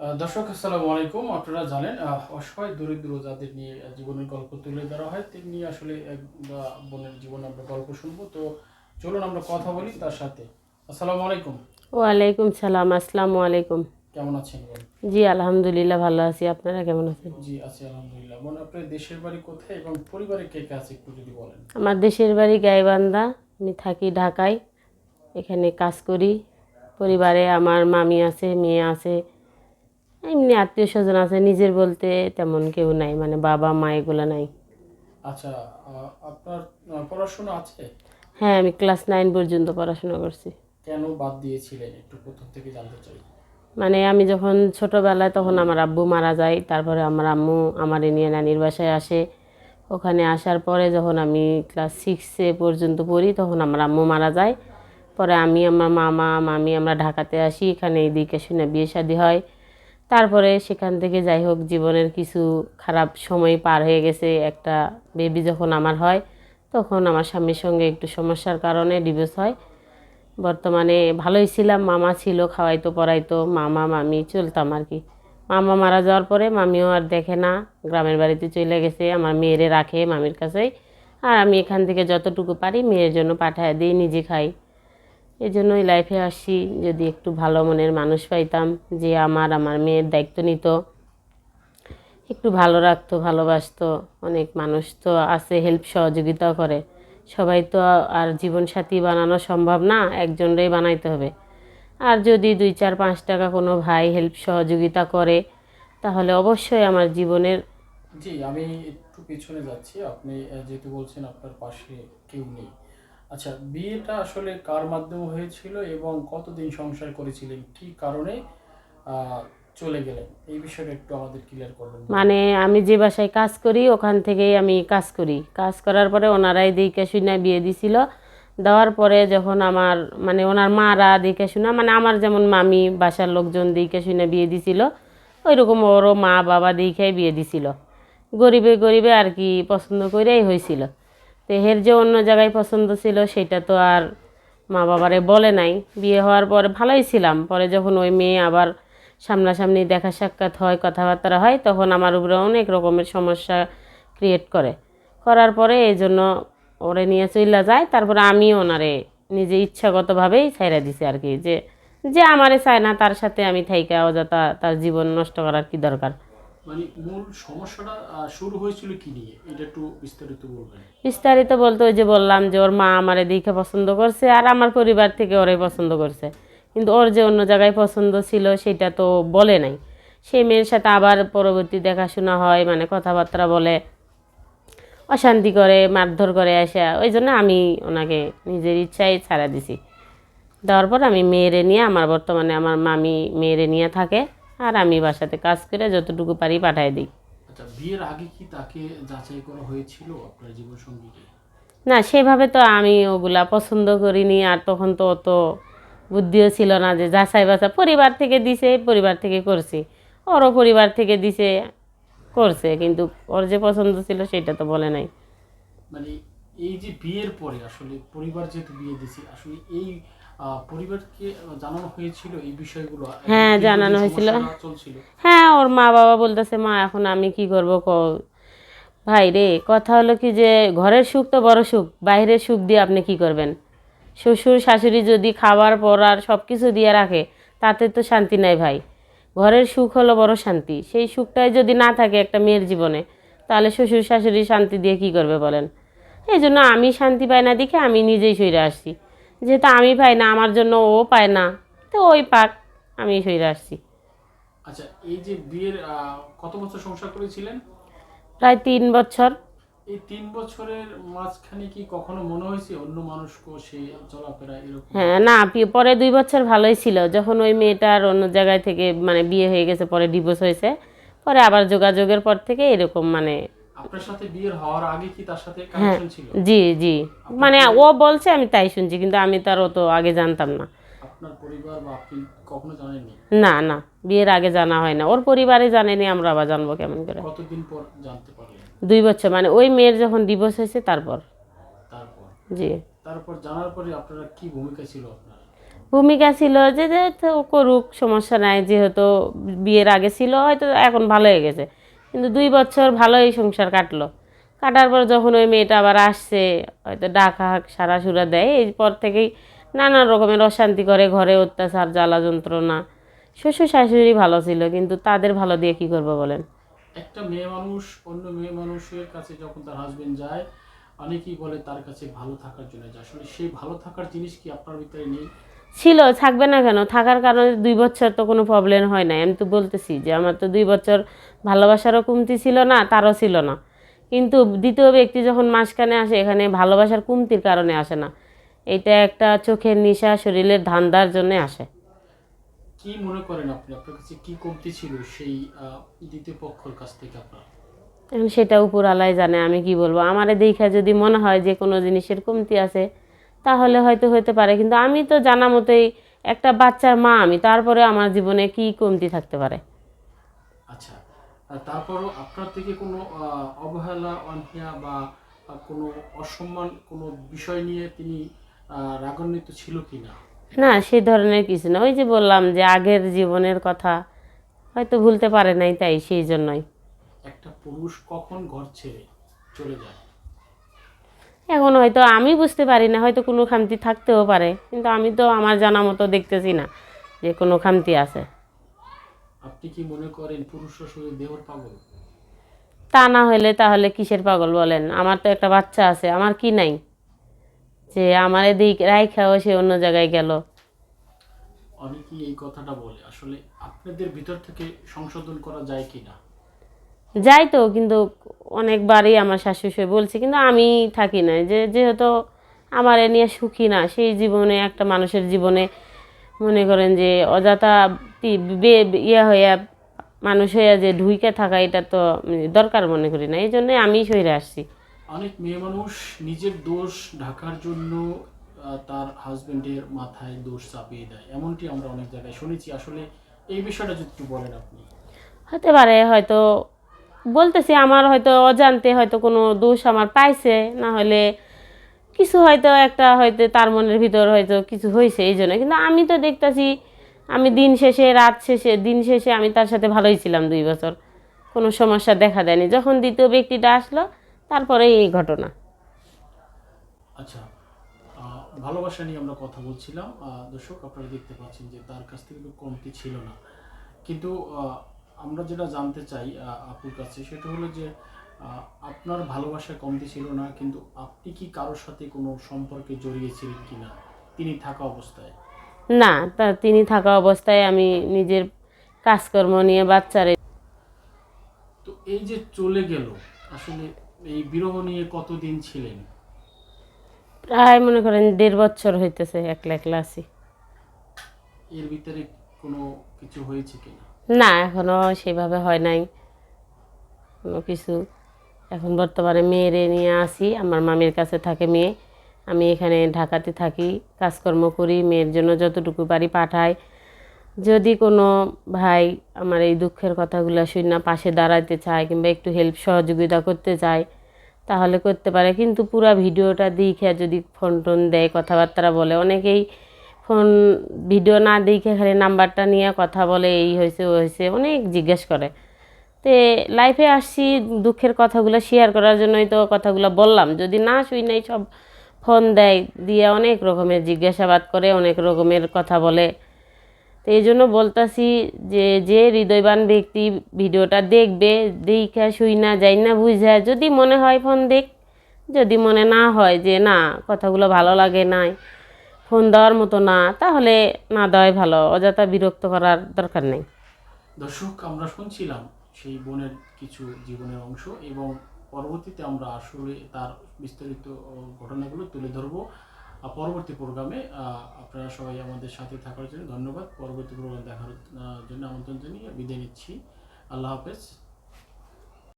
দর্শক আসসালামু আলাইকুম। আপনারা জানেন অসহায় দরিদ্র যাদের নিয়ে জীবনের গল্প তুলে ধরা হয়। তেমনি আসলে এক বোনের জীবনে আমরা গল্প শুনব। তো চলুন আমরা কথা বলি তার সাথে। আসসালামু আলাইকুম। ওয়ালাইকুম সালাম আসসালামু আলাইকুম। কেমন আছেন জি আলহামদুলিল্লাহ ভালো আছি। আপনারা কেমন আছেন? জি আছি আলহামদুলিল্লাহ। বোন আপনার দেশের বাড়ি কোথায় এবং পরিবারে কে কে আছে একটু যদি বলেন? আমার দেশের বাড়ি গাইবান্ধা। আমি থাকি ঢাকায়। এখানে কাজ করি। পরিবারে আমার মামি আছে মেয়ে আছে। এমনি আত্মীয় স্বজন আছে নিজের বলতে তেমন কেউ নাই মানে বাবা মা এগুলো নাই। আচ্ছা আপনার পড়াশোনা আছে? হ্যাঁ আমি ক্লাস নাইন পর্যন্ত পড়াশোনা করছি। কেন বাদ দিয়েছিলেন? একটু প্রথম থেকে জানতে চাই। মানে আমি যখন ছোটোবেলায় তখন আমার আব্বু মারা যায় তারপরে আমার আম্মু আমার নিয়ে নানির বাসায় আসে। ওখানে আসার পরে যখন আমি ক্লাস সিক্সে পর্যন্ত পড়ি তখন আমার আম্মু মারা যায়। পরে আমি আমার মামা মামি আমরা ঢাকাতে আসি এখানে এই দিকে শুনে বিয়ে শাদি হয়। তারপরে সেখান থেকে যাই হোক, জীবনের কিছু খারাপ সময় পার হয়ে গেছে। একটা বেবি যখন আমার হয়, তখন আমার স্বামীর সঙ্গে একটু সমস্যার কারণে ডিভোর্স হয়। বর্তমানে ভালোই ছিলাম, মামা ছিল, খাওয়াইতো, পড়াইতো, মামা, মামি চলতাম আর কি। মামা মারা যাওয়ার পরে মামিও আর দেখে না, গ্রামের বাড়িতে চলে গেছে, আমার মেয়েরে রাখে মামির কাছেই। আর আমি এখান থেকে যতটুকু পারি মেয়ের জন্য পাঠায় দিই, নিজে খাই। এই জন্যই লাইফে আসি, যদি একটু ভালো মনের মানুষ পাইতাম, যে আমার আমার মেয়ের দায়িত্ব নিত। একটু ভালো রাখতো, ভালোবাসতো, অনেক মানুষ তো আছে হেল্প সহযোগিতা করে। সবাই তো আর জীবনসাথী বানানো সম্ভব না, একজনরাই বানাইতে হবে। আর যদি দুই, চার, পাঁচ টাকা কোনো ভাই হেল্প সহযোগিতা করে, তাহলে অবশ্যই আমার জীবনের জি, আমি একটু পিছনে যাচ্ছি। আপনি যেহেতু বলছেন আপনার পাশে কেউ নেই। আচ্ছা বিয়েটা আসলে কার মাধ্যমে হয়েছিল এবং কতদিন সংসার করেছিলেন? কি কারণে চলে গেলেন? এই বিষয়টা একটু আমাদের ক্লিয়ার করবেন। মানে আমি যে বাসায় কাজ করি, ওখান থেকেই আমি কাজ করি। কাজ করার পরে ওনারাই দিকে শুনে বিয়ে দিছিল। দেওয়ার পরে যখন আমার মানে ওনার মারা দিকে শুনে মানে আমার যেমন মামি বাসার লোকজন দিকে শুনে বিয়ে দিছিল ওই রকম ওরও মা বাবা দিকেই বিয়ে দিছিল। গরিবে গরিবে আর কি পছন্দ করেই হয়েছিল। এর যে অন্য জায়গায় পছন্দ ছিল, সেটা তো আর মা বাবারে বলে নাই। বিয়ে হওয়ার পরে ভালোই ছিলাম। পরে যখন ওই মেয়ে আবার সামনাসামনি দেখা সাক্ষাৎ হয়, কথাবার্তা হয়, তখন আমার উপরে অনেক রকমের সমস্যা ক্রিয়েট করে। করার পরে এই জন্য ওরে নিয়ে চইলা যায়। তারপরে আমি ওনারে নিজে ইচ্ছাগতভাবেই ছাইরা দিছি আর কি। যে যে আমারে চায় না, তার সাথে আমি থাইকা অযথা তার জীবন নষ্ট করার কি দরকার? মানে মূল সমস্যাটা শুরু হয়েছিল কি নিয়ে? এটা একটু বিস্তারিত বলবেন। বিস্তারিত বলতে ওই যে বললাম যে ওর মা আমারে দেখে পছন্দ করছে আর আমার পরিবার থেকে ওরাই পছন্দ করছে। কিন্তু ওর যে অন্য জায়গায় পছন্দ ছিল সেটা তো বলে নাই। সেই মেয়ের সাথে আবার পরবর্তী দেখাশোনা হয় মানে কথাবার্তা বলে, অশান্তি করে, মারধর করে আসে। ওই জন্য আমি ওনাকে নিজের ইচ্ছায় ছাড়া দিছি। দেওয়ার পর আমি মেয়েরে নিয়ে, আমার বর্তমানে আমার মামি মেয়েরে নিয়ে থাকে। আর আমি বাসাতে কাজ করে যতটুকু পারি পাঠাই দিই। আচ্ছা বিয়ের আগে কি তাকে যাচাই করা হয়েছিল আপনার জীবন সঙ্গীকে? না সেভাবে তো আমি ওগুলা পছন্দ করিনি আর তখন তো অত বুদ্ধিও ছিল না যে যাচাই বাছাই পরিবার থেকে দিছে পরিবার থেকে করছি। ওরও পরিবার থেকে দিছে করছে কিন্তু ওর যে পছন্দ ছিল সেটা তো বলে নাই। মানে এই যে বিয়ের পরে আসলে পরিবার যেহেতু বিয়ে দিছে আসলে এই পরিবারকে জানানো হয়েছিল এই বিষয়গুলো? হ্যাঁ, জানানো হয়েছিল। হ্যাঁ ওর মা বাবা বলতেছে মা এখন আমি কি করব ক ভাই রে কথা হলো কি যে ঘরের সুখ তো বড় সুখ বাইরের সুখ দিয়ে আপনি কি করবেন? শ্বশুর শাশুড়ি যদি খাবার পরার সব কিছু দিয়ে রাখে তাতে তো শান্তি নাই ভাই। ঘরের সুখ হলো বড় শান্তি। সেই সুখটাই যদি না থাকে একটা মেয়ের জীবনে তাহলে শ্বশুর শাশুড়ি শান্তি দিয়ে কি করবে বলেন? এই জন্য আমি শান্তি পাই না দেখে আমি নিজেই সইরে আসছি। যেহেতু আমি পাই না আমার জন্য ও পায় না। তো ওই পাক আমি সইরে আসছি। আচ্ছা এই যে বিয়ের কত বছর সংসার করেছিলেন? প্রায় তিন বছর। এই তিন বছরের মাঝখানে কি কখনো মনে হয়েছে অন্য মানুষকে সে চলাফেরা এরকম? হ্যাঁ না পরে দুই বছর ভালোই ছিল। যখন ওই মেয়েটার অন্য জায়গায় থেকে মানে বিয়ে হয়ে গেছে পরে ডিভোর্স হয়েছে পরে আবার যোগাযোগের পর থেকে এরকম মানে আপনার সাথে বিয়ের হওয়ার আগে কি তার সাথে হ্যাঁ। কানেকশন ছিল? জি জি। মানে ও বলছে আমি তাই শুনছি কিন্তু আমি তার অত আগে জানতাম না। আপনার পরিবার বা আপনি কখনো জানেননি? না না বিয়ের আগে জানা হয় না। ওর পরিবারে জানেনি আমরা আবার জানব কেমন করে। কতদিন পর জানতে পারলেন? দুই বছর মানে ওই মেয়ের যখন ডিভোর্স হয়েছে তারপর। তারপর? জি। তারপর জানার পরে আপনারা কি ভূমিকা ছিল আপনার? ভূমিকা ছিল যে করুক সমস্যা নাই যেহেতু বিয়ের আগে ছিল হয়তো এখন ভালো হয়ে গেছে। কিন্তু দুই বছর ভালোই সংসার কাটলো। কাটার পর যখন ওই মেয়েটা আবার আসছে, হয়তো ডাকা সারা সুরা দেয়। এরপর থেকেই নানা রকমের অশান্তি করে ঘরে অত্যাচার, জ্বালা যন্ত্রণা। শ্বশুর শাশুড়ি ভালো ছিল, কিন্তু তাদের ভালো দিয়ে কি করব বলেন? একটা মেয়ে মানুষ, অন্য মেয়ে মানুষের কাছে যখন তার হাজবেন্ড যায়, অনেকেই বলে তার কাছে ভালো থাকার জন্য যায়। আসলে সেই ভালো থাকার জিনিস কি আপনার ভিতরে নেই? ছিল থাকবে না কেন? থাকার কারণে দুই বছর তো কোনো প্রবলেম হয় না আমি তো বলতেছি যে আমার তো দুই বছর ভালোবাসারও কমতি ছিল না তারও ছিল না। কিন্তু দ্বিতীয় ব্যক্তি যখন মাঝখানে আসে এখানে ভালোবাসার কমতির কারণে আসে না। এটা একটা চোখের নিশা শরীরের ধান্দার জন্য আসে। কি মনে করেন আপনি? আপনার কাছে কি কমতি ছিল সেই দ্বিতীয় পক্ষের কাছ থেকে আপনার? সেটা উপর আলাই জানে আমি কি বলব? আমারে দেখা যদি মনে হয় যে কোনো জিনিসের কমতি আছে তাহলে হয়তো হতে পারে। কিন্তু আমি তো জানা মতোই একটা বাচ্চার মা আমি তারপরে আমার জীবনে কি কমতি থাকতে পারে? আচ্ছা তারপরও আপনার থেকে কোনো অবহেলা অনীহা বা কোনো অসম্মান কোনো বিষয় নিয়ে তিনি রাগান্বিত ছিল কি না না সে ধরনের কিছু না। ওই যে বললাম যে আগের জীবনের কথা হয়তো ভুলতে পারে নাই তাই সেই জন্যই। একটা পুরুষ কখন ঘর ছেড়ে চলে যায়? এখন হয়তো আমি বুঝতে পারি না হয়তো কোনো খামতি থাকতেও পারে। কিন্তু আমি তো আমার জানা মতো দেখতেছি না যে কোনো খামতি আছে। আপনি কি মনে করেন পুরুষরা শুধু দেহর পাগল? তা না হলে তাহলে কিসের পাগল বলেন? আমার তো একটা বাচ্চা আছে আমার কি নাই? যে আমার এদিক রাইখাও সে অন্য জায়গায় গেল। অনেকেই এই কথাটা বলে আসলে আপনাদের ভিতর থেকে সংশোধন করা যায় কি না যাই তো কিন্তু অনেকবারই আমার শাশুড়ি বলছে কিন্তু আমি থাকি না যে যেহেতু আমার এ নিয়ে সুখী না সেই জীবনে একটা মানুষের জীবনে মনে করেন যে অযথা ইয়ে হইয়া মানুষ হইয়া যে ঢুইকে থাকা এটা তো দরকার মনে করি না। এই জন্যে আমি সইরে আসছি। অনেক মেয়ে মানুষ নিজের দোষ ঢাকার জন্য তার হাজবেন্ডের মাথায় দোষ চাপিয়ে দেয়। এমনটি আমরা অনেক জায়গায় শুনেছি। আসলে এই বিষয়টা যদি একটু বলেন আপনি। হতে পারে হয়তো বলতেছি, আমার হয়তো অজান্তে হয়তো কোনো দোষ আমার পাইছে, না হলে কিছু হয়তো একটা হয়তো তার মনের ভিতর হয়তো কিছু হয়েছে এই জন্য। কিন্তু আমি তো দেখতাছি, আমি দিন শেষে, রাত শেষে, দিন শেষে আমি তার সাথে ভালোই ছিলাম দুই বছর। কোনো সমস্যা দেখা দেয়নি। যখন দ্বিতীয় ব্যক্তিটা আসলো তারপরে এই ঘটনা। আচ্ছা ভালোবাসা নিয়ে আমরা কথা বলছিলাম। দর্শক, আপনারা দেখতে পাচ্ছেন যে তার কাছ থেকে কমতি ছিল না। কিন্তু আমরা যেটা জানতে চাই আপুর কাছে সেটা হলো যে আপনার ভালোবাসা কমতি ছিল না কিন্তু আপনি কি কারোর সাথে কোনো সম্পর্কে জড়িয়েছিলেন কিনা? তিনি থাকা অবস্থায়। না তা তিনি থাকা অবস্থায় আমি নিজের কাজকর্ম নিয়ে বাচ্চারে তো এই যে চলে গেল আসলে এই বিরহ নিয়ে কতদিন ছিলেন? প্রায় মনে করেন দেড় বছর হইতেছে একলা একলা আছি। এর ভিতরে কোনো কিছু হয়েছে কিনা? না, এখনও সেভাবে হয় নাই। কোনো কিছু। এখন বর্তমানে মেয়েরে নিয়ে আসি, আমার মামির কাছে থাকে মেয়ে। আমি এখানে ঢাকাতে থাকি, কাজকর্ম করি, মেয়ের জন্য যতটুকু পারি পাঠাই। যদি কোনো ভাই আমার এই দুঃখের কথাগুলো শুন না পাশে দাঁড়াতে চায় কিংবা একটু হেল্প সহযোগিতা করতে চায়, তাহলে করতে পারে। কিন্তু পুরা ভিডিওটা দেখে যদি ফোন টোন দেয়, কথাবার্তা বলে, অনেকেই ফোন ভিডিও না দেখে খালি নাম্বারটা নিয়ে কথা বলে, এই হয়েছে, ও হয়েছে, অনেক জিজ্ঞেস করে। তে লাইফে আসছি, দুঃখের কথাগুলো শেয়ার করার জন্যই তো কথাগুলো বললাম। যদি না শুই নাই, সব ফোন দেয়, দিয়ে অনেক রকমের জিজ্ঞাসাবাদ করে, অনেক রকমের কথা বলে। তো এই জন্য বলতাছি যে যে হৃদয়বান ব্যক্তি ভিডিওটা দেখবে, দেখা শুই না, যাই না বুঝা, যদি মনে হয় ফোন দেখ, যদি মনে না হয় যে না, কথাগুলো ভালো লাগে নাই ফোন দেওয়ার মতো না, তাহলে না দেওয়াই ভালো। অযথা বিরক্ত করার দরকার নেই। দর্শক, আমরা শুনছিলাম সেই বোনের কিছু জীবনের অংশ এবং পরবর্তীতে আমরা আসলে তার বিস্তারিত ঘটনাগুলো তুলে ধরবো। পরবর্তী প্রোগ্রামে আপনারা সবাই আমাদের সাথে থাকার জন্য ধন্যবাদ। পরবর্তী প্রোগ্রাম দেখার জন্য আমন্ত্রণ জানিয়ে বিদায় নিচ্ছি। আল্লাহ হাফেজ।